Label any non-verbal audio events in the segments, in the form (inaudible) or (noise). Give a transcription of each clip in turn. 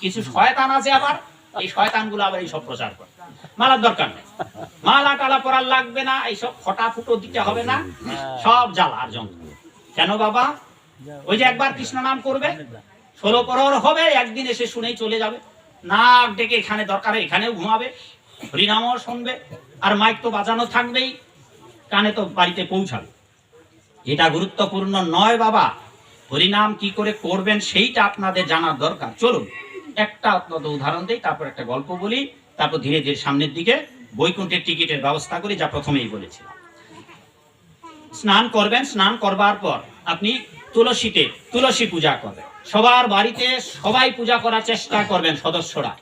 কিছু শয়তান আছে আবার, এই শয়তানগুলো আবার এইসব প্রচার করে। মালার দরকার নেই। মালা টালা পরার লাগবে না, এইসব ফটা ফুটো দিতে হবে না, সব জ্বালা আর যন্ত্র। কেন বাবা? ওই যে একবার কৃষ্ণ নাম করবে, ষোলো পরর হবে, একদিন এসে শুনেই চলে যাবে। নাক ডেকে এখানে দরকার, এখানেও ঘুমাবে, হরিনামও শুনবে, আর মাইক তো বাজানো থাকবেই, কানে তো বাড়িতে পৌঁছাবে। এটা গুরুত্বপূর্ণ নয় বাবা। হরিনাম কি করে করবেন, সেইটা আপনাদের জানার দরকার। চলুন। একটা আপনাদের উদাহরণ দেই, তারপর একটা গল্প বলি, তারপর ধীরে ধীরে সামনের দিকে বৈকুণ্ঠের টিকিটের ব্যবস্থা করি, যা প্রথমেই বলেছিলাম। স্নান করবেন, স্নান করবার পর আপনি তুলসীতে তুলসী পূজা করবেন। সবার বাড়িতে সবাই পূজা করার চেষ্টা করবেন সদস্যরা।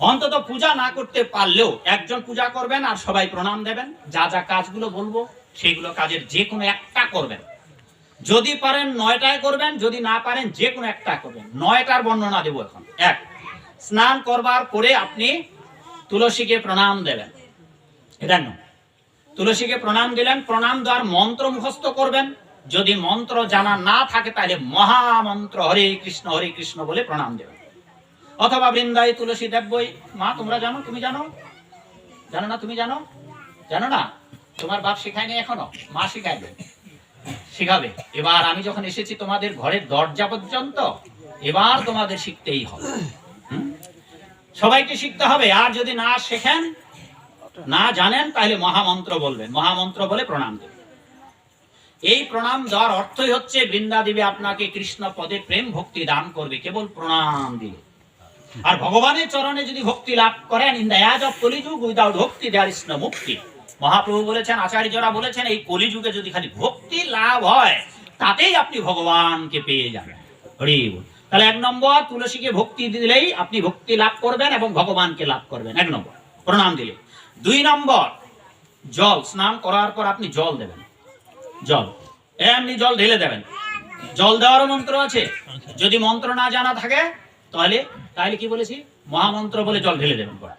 অন্তত পূজা না করতে পারলেও একজন পূজা করবেন আর সবাই প্রণাম দেবেন। যা যা কাজগুলো বলব, সেগুলো কাজের যে কোনো একটা করবেন। যদি পারেন নয়টায় করবেন, যদি না পারেন যে কোনো একটা করবেন। নয়টার বর্ণনা দেবো এখন। এক স্নান করবার পরে আপনি তুলসীকে প্রণাম দেবেন। এটা তুলসীকে প্রণাম দিলেন, প্রণাম দেওয়ার মন্ত্র মুখস্থ করবেন। যদি মন্ত্র জানা না থাকে, তাহলে মহামন্ত্র হরে কৃষ্ণ হরে কৃষ্ণ বলে প্রণাম দেবেন। অথবা বৃন্দাই তুলসী দেবই মা, তোমরা জানো? তুমি জানো? জানো না তুমি জানো? জানো না? তোমার বাপ শেখায়নি এখনও? মা শেখাইবে শেখাবে। এবার আমি যখন এসেছি তোমাদের ঘরের দরজা পর্যন্ত, এবার তোমাদের শিখতেই হবে? সবাইকে শিখতে হবে, আর যদি না শেখেন, না জানেন, তাহলে মহামন্ত্র বলবেন। মহামন্ত্র বলে প্রণাম দেবেন এই প্রণাম দেওয়ার অর্থই হচ্ছে বৃন্দা দেবী আপনাকে কৃষ্ণ পদে প্রেম ভক্তি দান করবে, কেবল প্রণাম দিলে আর ভগবানের চরণে যদি ভক্তি লাভ করেন in the of Kaliyuga without bhakti there is মুক্তি। মহাপ্রভু বলেছেন, আচার্যরা বলেছেন, এই কলিযুগে যদি খালি ভক্তি লাভ হয়, তাতেই আপনি ভগবানকে পেয়ে যাবেন। হরি বল। তাহলে এক নম্বর তুলসীকে ভক্তি দিলেই আপনি ভক্তি লাভ করবেন এবং ভগবানকে লাভ করবেন। এক নম্বর প্রণাম দিলে। দুই নম্বর জল স্নান করার পর আপনি জল দেবেন। জল এমনি জল ঢেলে দেবেন। জল দেওয়ারও মন্ত্র আছে। যদি মন্ত্র না জানা থাকে তাহলে তাহলে কি বলেছি? মহামন্ত্র বলে জল ঢেলে দেবেন গড়া।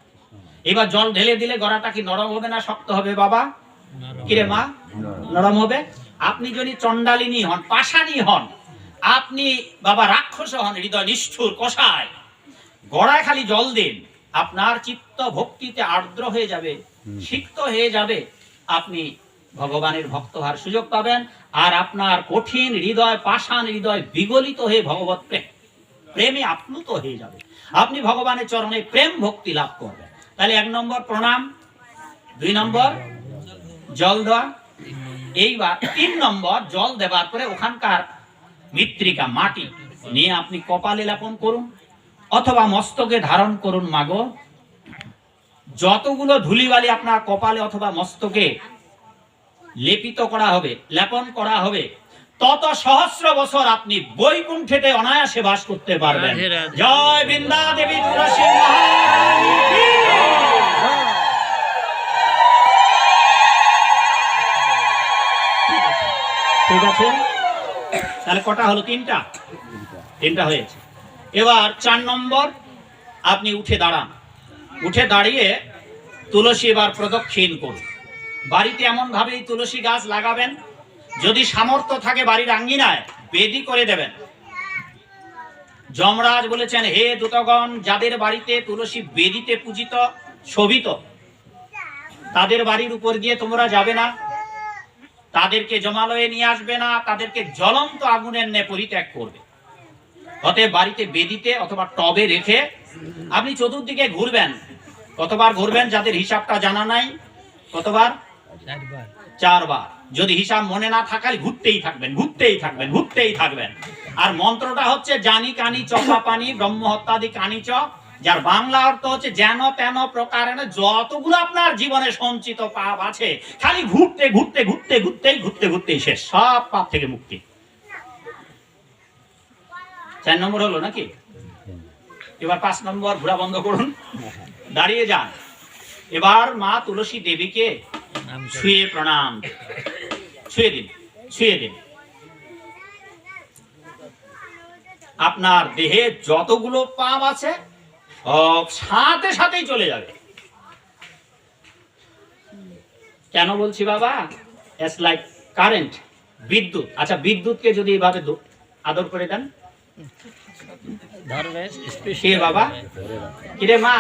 এবার জল ঢেলে দিলে গড়াটা কি নরম হবে না শক্ত হবে বাবা? কিরে মা? নরম। হবে। আপনি যদি চন্ডালিনী হন পাষাণী হন আপনি বাবা রাক্ষস হন হৃদয় নিষ্ঠুর কষায়। গড়ায় খালি জল দিন আপনার চিত্ত ভক্তিতে আর্দ্র হয়ে যাবে সিক্ত হয়ে যাবে। আপনি ভগবানের ভক্ত হওয়ার সুযোগ পাবেন আর আপনার কঠিন হৃদয় পাষাণ হৃদয় বিগলিত হয়ে ভগবত প্রেম প্রেমে আপ্লুত হয়ে যাবে। আপনি ভগবানের চরণে প্রেম ভক্তি লাভ করবেন। তাহলে এক নম্বর প্রণাম দুই নম্বর জল দেওয়া এইবার তিন নম্বর জল দেওয়ার পরে ওখানকার মৃত্তিকা মাটি নিয়ে আপনি কপালে লেপন করুন অথবা মস্তকে ধারণ করুন মাগো যতগুলো ধুলিবালি আপনার কপালে অথবা মস্তকে লেপিত করা হবে লেপন করা হবে তত সহস্র বছর আপনি বৈকুণ্ঠেতে অনায়াসে বাস করতে পারবেন। জয় বৃন্দা দেবী তুলসী। ঠিক আছে তাহলে কটা হলো? তিনটা? তিনটা হয়েছে। এবার চার নম্বর, আপনি উঠে দাঁড়ান। উঠে দাঁড়িয়ে তুলসী এবার প্রদক্ষিণ করুন। বাড়িতে এমন ভাবে তুলসী গাছ লাগাবেন, যদি সামর্থ্য থাকে বাড়ির আঙ্গিনায়, বেদি করে দেবেন। যমরাজ বলেছেন, হে দূতগণ, যাদের বাড়িতে তুলসী বেদিতে পূজিত, শোভিত, তাদের বাড়ির উপর দিয়ে তোমরা যাবে না। তাদেরকে জমালয়ে নিয়ে আসবে না তাদেরকে জ্বলন্ত আগুনের নে পরিত্যাগ করবে। অতএব বাড়িতে বেদিতে অথবা টবে রেখে আপনি চতুর্দিকে ঘুরবেন। কতবার ঘুরবেন যাদের হিসাবটা জানা নাই? কতবার? চারবার। যদি হিসাব মনে না থাকালে ঘুরতেই থাকবেন ঘুরতেই থাকবেন ঘুরতেই থাকবেন। আর মন্ত্রটা হচ্ছে জানি কানি চপা পানি ব্রহ্ম হত্যাদি কানি চ যার বাংলা অর্থ হচ্ছে যেন তেন প্রকারে যতগুলো আপনার জীবনে সঞ্চিত পাপ আছে খালি ঘুরতে ঘুরতে ঘুরতে ঘুরতেই ঘুরতে ঘুরতেই শেষ। সব পাপ থেকে মুক্তি। চার নম্বর হলো নাকি? এবার পাঁচ নম্বর ঘোরা বন্ধ করুন। দাঁড়িয়ে যান। এবার মা তুলসী দেবীকে ছুঁয়ে প্রণাম। ছুঁয়ে দিন ছুঁয়ে দিন। আপনার দেহে যতগুলো পাপ আছে সব সাথে সাথেই চলে যাবে। কেন বলছি বাবা? এস লাইক কারেন্ট বিদ্যুৎ। আচ্ছা বিদ্যুৎকে যদি এভাবে আদর করে দেন। বাবা? কিরে মা?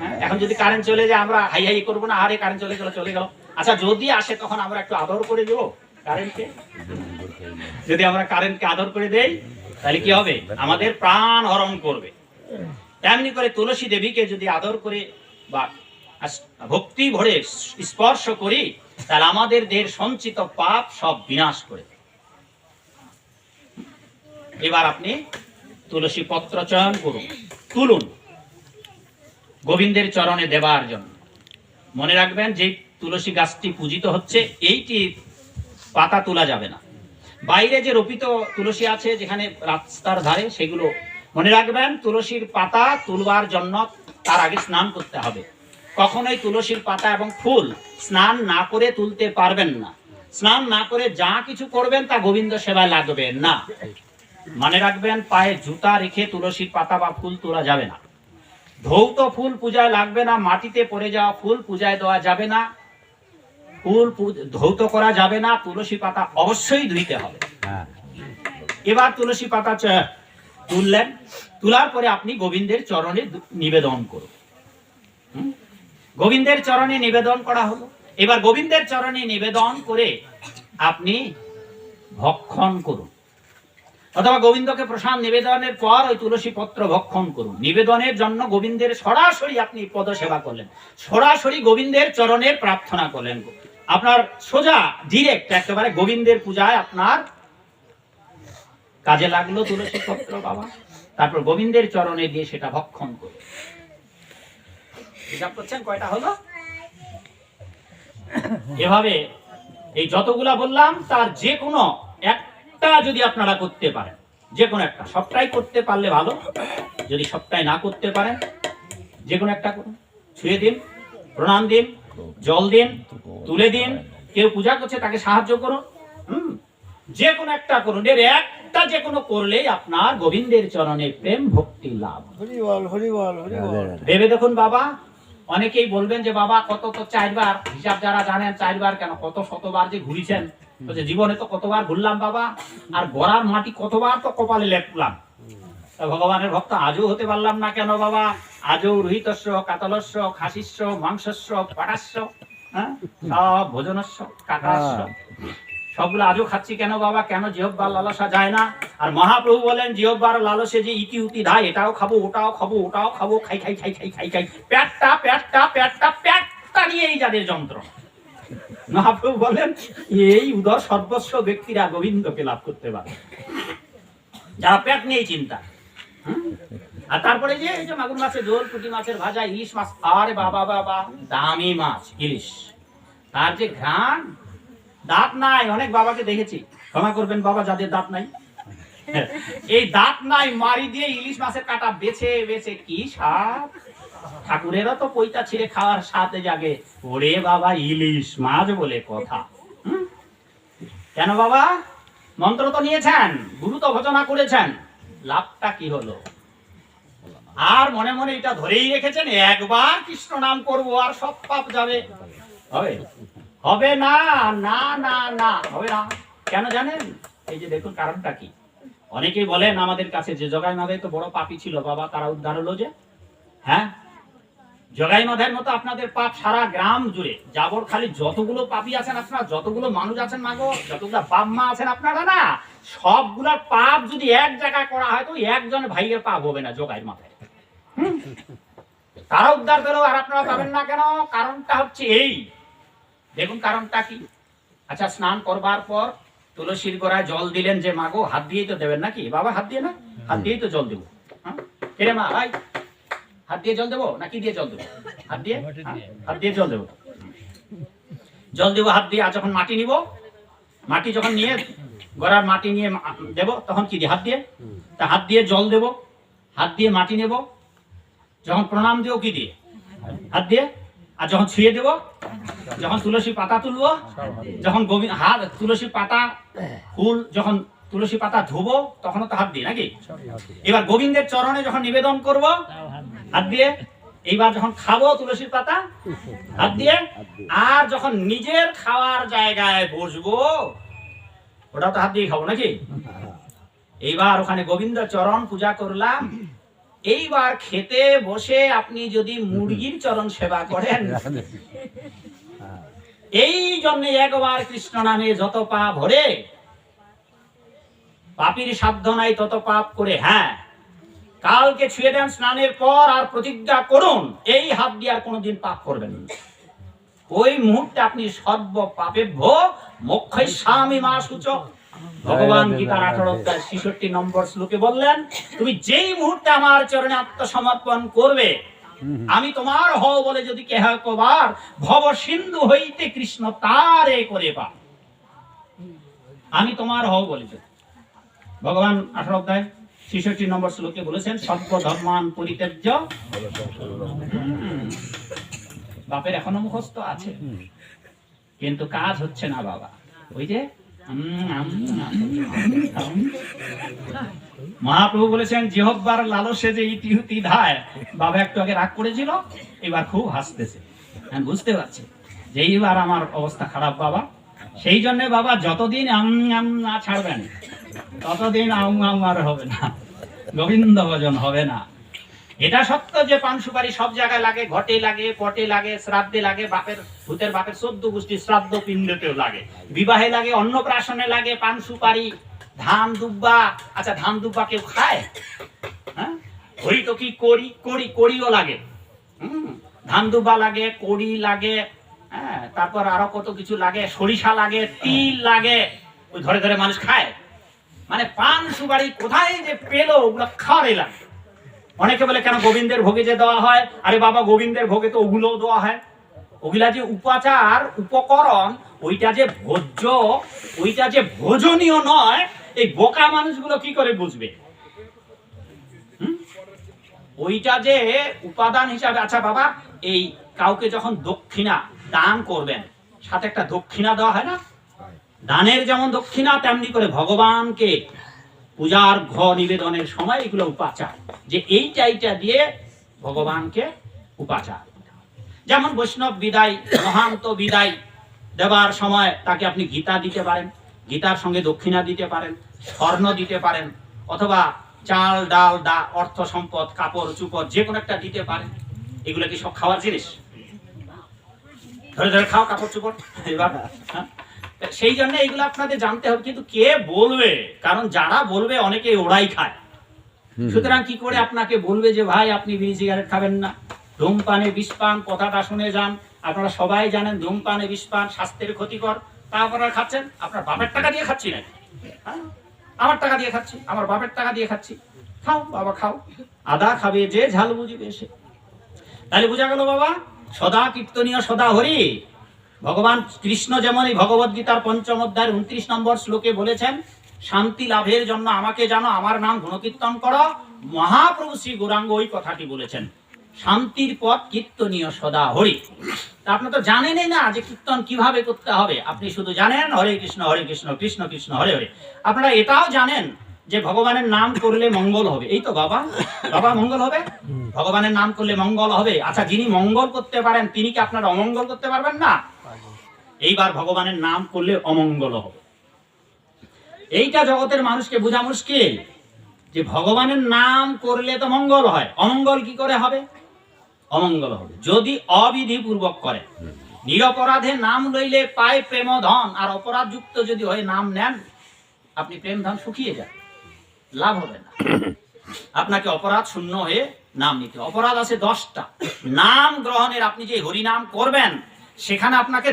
হ্যাঁ, এখন যদি কারেন্ট চলে যায় আমরা হাই হাই করব না? আরে কারেন্ট চলে গেল চলে গেল। আচ্ছা যদি আসে তখন আমরা একটু আদর করে দেবো কারেন্টকে যদি আমরা কারেন্টকে আদর করে দেই তাহলে কি হবে? আমাদের প্রাণ হরণ করবে। তেমনি করে তুলসী দেবীকে যদি আদর করে বা ভক্তি ভরে স্পর্শ করি, তাহলে আমাদের দেহের সঞ্চিত পাপ সব বিনাশ করে এবার আপনি তুলসী পত্র চয়ন করুন, তুলুন। গোবিন্দের চরণে দেবার জন্য। মনে রাখবেন, যে তুলসী গাছটি পূজিত হচ্ছে, এইটি পাতা তোলা যাবে না। বাইরে যে রোপিত তুলসী আছে, যেখানে রাস্তার ধারে, সেগুলো মনে রাখবেন তুলসীর পাতা তুলবার জন্য তার আগে স্নান করতে হবে। কখনোই তুলসীর পাতা এবং ফুল স্নান না করে তুলতে পারবেন না। স্নান না করে যা কিছু করবেন তা গোবিন্দ সেবায় লাগবে না। মনে রাখবেন পায়ে জুতা রেখে তুলসীর পাতা বা ফুল তোলা যাবে না। ধৌত ফুল পূজায় লাগবে না মাটিতে পড়ে যাওয়া ফুল পূজায় দেওয়া যাবে না। ফুল ধৌত করা যাবে না তুলসী পাতা অবশ্যই ধুইতে হবে। এবার তুলসী পাতা তুললেন। তোলার পরে আপনি গোবিন্দের চরণে নিবেদন করুন। গোবিন্দের চরণে নিবেদন করা হলো। এবার গোবিন্দের চরণে নিবেদন করে আপনি ভক্ষণ করুন। অথবা গোবিন্দকে প্রসাদ নিবেদনের পর ওই তুলসী পত্র ভক্ষণ করুন। নিবেদনের জন্য গোবিন্দের সরাসরি আপনি পদ সেবা করলেন। সরাসরি গোবিন্দের চরণের প্রার্থনা করলেন। আপনার সোজা ডিরেক্ট একেবারে গোবিন্দের পূজায় আপনার কাজে লাগল তুলসী পত্র বাবা। তারপর গোবিন্দের চরণে দিয়ে সেটা ভক্ষণ করুন হিসাব করছেন কয়টা হলো? এভাবে এই যতগুলা বললাম, তার যে কোনো একটা যদি আপনারা করতে পারেন যে কোনো একটা, সবটাই করতে পারলে ভালো। যদি সবটাই না করতে পারেন যে কোনো একটা করুন। ছুঁয়ে দিন, প্রণাম দিন, জল দিন, তুলে দিন। কেউ পূজা করছে, তাকে সাহায্য করুন। হুম যে কোনো একটা করুন। এর একটা যে কোনো করলেই আপনার গোবিন্দের চরণে প্রেম ভক্তি লাভ। হরি বল হরি বল হরি বল। ভেবে দেখুন বাবা অনেকেই বলবেন যে বাবা কত তো চারবার হিসাব যারা জানেন চারবার কেন কত শতবার যে ঘুরিছেন জীবনে তো কতবার ঘুরলাম বাবা আর গড়ার মাটি কতবার তো কপালে লেপলাম। ভগবানের ভক্ত আজও হতে পারলাম না কেন বাবা? আজও রোহিতস্য কাতলস্য খাসিস্য মাংসস্য পাটাস্য হ্যাঁ? সব ভোজনস্য কাকাস্য সবগুলো আজও খাচ্ছি কেন বাবা? কেন জিহব্বার লালসা যায় না? আর মহাপ্রভু বলেন জিহব্বার লালসে যে ইতি উতি ধায়, এটাও খাব, ওটাও খাব ওটাও খাব, খাই খাই খাই খাই খাই খাই। প্যাটটা প্যাটটা প্যাটটা পেটটা নিয়েই যাদের যন্ত্রণা মহাপ্রভু বলেন, এই উদর সর্বস্ব ব্যক্তিরা গোবিন্দকে লাভ করতে পারে। যারা পেট নিয়েই চিন্তা। আর তারপরে যে এই যে মাগুর মাছের ঝোল, পুঁটি মাছের ভাজা, ইলিশ মাছ, আরে বাবা বাবা দামি মাছ, ইলিশ। তার যে ঘ্রাণ দাঁত নাই, অনেক বাবাকে দেখেছি। ক্ষমা করবেন বাবা, যাদের দাঁত নাই। এই দাঁত নাই মারি দিয়ে ইলিশ মাছের কাটা বেছে বেছে, কি সাপ ঠাকুরেরও তো পইতা ছিঁড়ে খাওয়ার সাথে জাগে। ওরে বাবা, ইলিশ মাছ বলে কথা। কেন বাবা? মন্ত্র তো নিয়েছেন, গুরু তো ভজনা করেছেন। লাভটা কি হলো? আর মনে মনে এটা ধরেই রেখেছেন, একবার কৃষ্ণ নাম করব আর সব পাপ যাবে। হবে? হবে না না না না, হবে না। কেন জানেন? এই যে দেখুন কারণটা কি? অনেকেই বলেন, আমাদের কাছে যে জগাই মাধাই তো বড় পাপী ছিল, বাবা, তারা উদ্ধার হলো যে। হ্যাঁ? জগাই মাধাইয়ের মতো আপনাদের পাপ সারা গ্রাম জুড়ে। যাবর খালি যতগুলো পাপী আছেন আপনারা, যতগুলো মানুষ আছেন মাগো, যতগুলো বাপ মা আছেন আপনারা না সবগুলার পাপ যদি এক জায়গায় করা হয়, তো একজন ভাইয়ের পাপ হবে না জগাইয়ের মাথায় তারা উদ্ধার পেল আর আপনারা পাবেন না কেন? কারণটা হচ্ছে এই। দেখুন কারণটা কি? আচ্ছা স্নান করবার পর তুলসীর গোড়ায় জল দিলেন যে মাগো হাত দিয়েই তো দেবেন নাকি? বাবা হাত দিয়ে না? হাত দিয়েই তো জল দেবো। হ্যাঁ? মা? ভাই হাত দিয়ে জল দেবো নাকি দিয়ে জল দেবো? হাত দিয়ে। হ্যাঁ, হাত দিয়ে জল দেবো। জল দেবো হাত দিয়ে। আর যখন মাটি নিব। মাটি যখন নিয়ে গড়ার মাটি নিয়ে দেব তখন কি দিয়ে? হাত দিয়ে? তা হাত দিয়ে জল দেব। হাত দিয়ে মাটি নেব। যখন প্রণাম দেবো কি দিয়ে? হাত দিয়ে। আর যখন ছুঁয়ে দেব? যখন তুলসী পাতা তুলবো যখন গোবিন্দ হাত তুলসী পাতা ফুল যখন তুলসী পাতা ধুবো তখনও তো হাত দিয়ে নাকি? এবার গোবিন্দের চরণে যখন নিবেদন করব হাত দিয়ে। এইবার যখন খাব তুলসীর পাতা হাত দিয়ে আর যখন নিজের খাওয়ার জায়গায় বসবো ওটাও তো হাত দিয়ে খাব নাকি? এইবার ওখানে গোবিন্দ চরণ পূজা করলাম। এইবার খেতে বসে আপনি যদি মুরগির চরণ সেবা করেন (laughs) এই জন্য একবার কৃষ্ণ নামে যত পাপ ভরে পাপির সাধ্য নাই তত পাপ করে হ্যাঁ কালকে ছুঁয়ে দেন স্নানের পর আর প্রতিজ্ঞা করুন, এই হাত দিয়ে আর কোনোদিন পাপ করবেন না। ওই মুহূর্তে আপনি সর্ব পাপে ভোগ মোক্ষই স্বামী মা সূচক ভগবান গীতার আঠারো অধ্যায় ছেষট্টি নম্বর শ্লোকে বললেন, তুমি যেই মুহূর্তে আমার চরণে আত্মসমর্পণ করবে আমি তোমার হও বলে যদি কেহ কবার ভব সিন্ধু হইতে কৃষ্ণ তারে করে পা আমি তোমার হও বলে। ভগবান আঠারো অধ্যায় ছেষট্টি নম্বর শ্লোকে বলেছেন সর্ব ধর্মান পরিত্যাজ্য বাপের এখনও মুখস্থ আছে কিন্তু কাজ হচ্ছে না বাবা ওই যে। মহাপ্রভু বলেছেন জিহব্বার লালসে যে ইতিহুতি ধায়, বাবা একটু আগে রাগ করেছিল, এবার খুব হাসতেছে। আমি বুঝতে পারছি যে এইবার আমার অবস্থা খারাপ, বাবা। সেই জন্য, বাবা, যতদিন আম আম না ছাড়বেন, ততদিন আম আম আর হবে না। গোবিন্দ ভজন হবে না। এটা সত্য যে পান সুপারি সব জায়গায় লাগে, ঘটে লাগে, পটে লাগে, শ্রাদ্ধে লাগে, বাপের, ভূতের বাপের চোদ্দ গোষ্ঠী শ্রাদ্ধ পিণ্ডতেও লাগে। বিবাহে লাগে, অন্নপ্রাশনে লাগে, পান সুপারি, ধান, দুব্বা। আচ্ছা ধান, দুব্বা কেউ খায়? হ্যাঁ? হরি তো কি করি করি করিও লাগে। হুম? ধান, দুব্বা লাগে, কড়ি লাগে হ্যাঁ? তারপর আরও কত কিছু লাগে? সরিষা লাগে, তিল লাগে। ওই ধরে ধরে মানুষ খায়। মানে পান সুপারি কোথায় যে পেল, ওগুলো খাওয়ারে লাগে অনেকে বলে, কেন গোবিন্দের ভোগে যে দেওয়া হয়? আরে বাবা, গোবিন্দের ভোগে তো ওগুলোও দেওয়া হয়। ওগুলা যে উপাচার, উপকরণ, ওইটা যে ভোজ্য, ওইটা যে ভোজনীয় নয়, এই বোকা মানুষগুলো কি করে বুঝবে? ওইটা যে উপাদান হিসাবে আচ্ছা বাবা, এই কাউকে যখন দক্ষিণা দান করবেন, সাথে একটা দক্ষিণা দেওয়া হয় না? দানের যেমন দক্ষিণা, তেমনি করে ভগবানকে পূজার ঘ নিবেদনের সময় এগুলো উপাচার। যে এই চাইটা দিয়ে ভগবানকে উপাচার যেমন বৈষ্ণব বিদায়, মহান্ত বিদায় দেবার সময় তাকে আপনি গীতা দিতে পারেন, গীতার সঙ্গে দক্ষিণা দিতে পারেন, স্বর্ণ দিতে পারেন, অথবা চাল, ডাল, দা, অর্থ, সম্পদ, কাপড়, চুপড়, যে কোনো একটা দিতে পারেন। এগুলো কি সব খাওয়ার জিনিস? ধরে ধরে খাও কাপড়, চুপড় হ্যাঁ? সেই জন্য এগুলো আপনাদের জানতে হবে, কিন্তু কে বলবে? কারণ যারা বলবে অনেকে ওরাই খায়। সুতরাং কি করে আপনাকে বলবে যে, ভাই, আপনি বিড়ি সিগারেট খাবেন না? ধূমপানে বিষপান, কথাটা শুনে যান। আপনারা সবাই জানেন ধূমপানে বিষপান স্বাস্থ্যের ক্ষতিকর। তা আপনারা খাচ্ছেন? আপনার বাপের টাকা দিয়ে খাচ্ছি না আমার টাকা দিয়ে খাচ্ছি, আমার বাপের টাকা দিয়ে খাচ্ছি। খাও, বাবা, খাও। আদা খাবে যে, ঝাল বুঝিবে সে। তাহলে বোঝা গেল বাবা, সদা কীর্তনীয়, সদা হরি। ভগবান কৃষ্ণ যেমন এই ভগবদ গীতার পঞ্চম অধ্যায়ের উনত্রিশ নম্বর শ্লোকে বলেছেন শান্তি লাভের জন্য আমাকে জানো, আমার নাম গুণকীর্তন করো। মহাপ্রভু শ্রী গৌরাঙ্গ ওই কথাটি বলেছেন। শান্তির পথ কীর্তনীয় সদা হরি। আপনি তো জানেনই না যে কীর্তন কীভাবে করতে হবে। আপনি শুধু জানেন, হরে কৃষ্ণ হরে কৃষ্ণ কৃষ্ণ কৃষ্ণ, হরে হরে। আপনারা এটাও জানেন যে ভগবানের নাম করলে মঙ্গল হবে। এই তো বাবা বাবা মঙ্গল হবে? ভগবানের নাম করলে মঙ্গল হবে? আচ্ছা যিনি মঙ্গল করতে পারেন, তিনি কি আপনারা অমঙ্গল করতে পারবেন না? এইবার ভগবানের নাম করলে অমঙ্গল হবে। এইটা জগতের মানুষকে বোঝা মুশকিল যে ভগবানের নাম করলে তো মঙ্গল হয়। অমঙ্গল কি করে হবে? অমঙ্গল হবে। যদি অবিধি পূর্বক করে নিরপরাধে নাম লইলে পায় প্রেম ধন আর অপরাধ যুক্ত যদি হয়ে নাম নেন আপনি প্রেম ধন শুকিয়ে যান। লাভ হবে না। (coughs) আপনাকে অপরাধ শূন্য হয়ে নাম নিতে অপরাধ আছে দশটা। নাম গ্রহণের আপনি যে হরিনাম করবেন সেখানে আপনাকে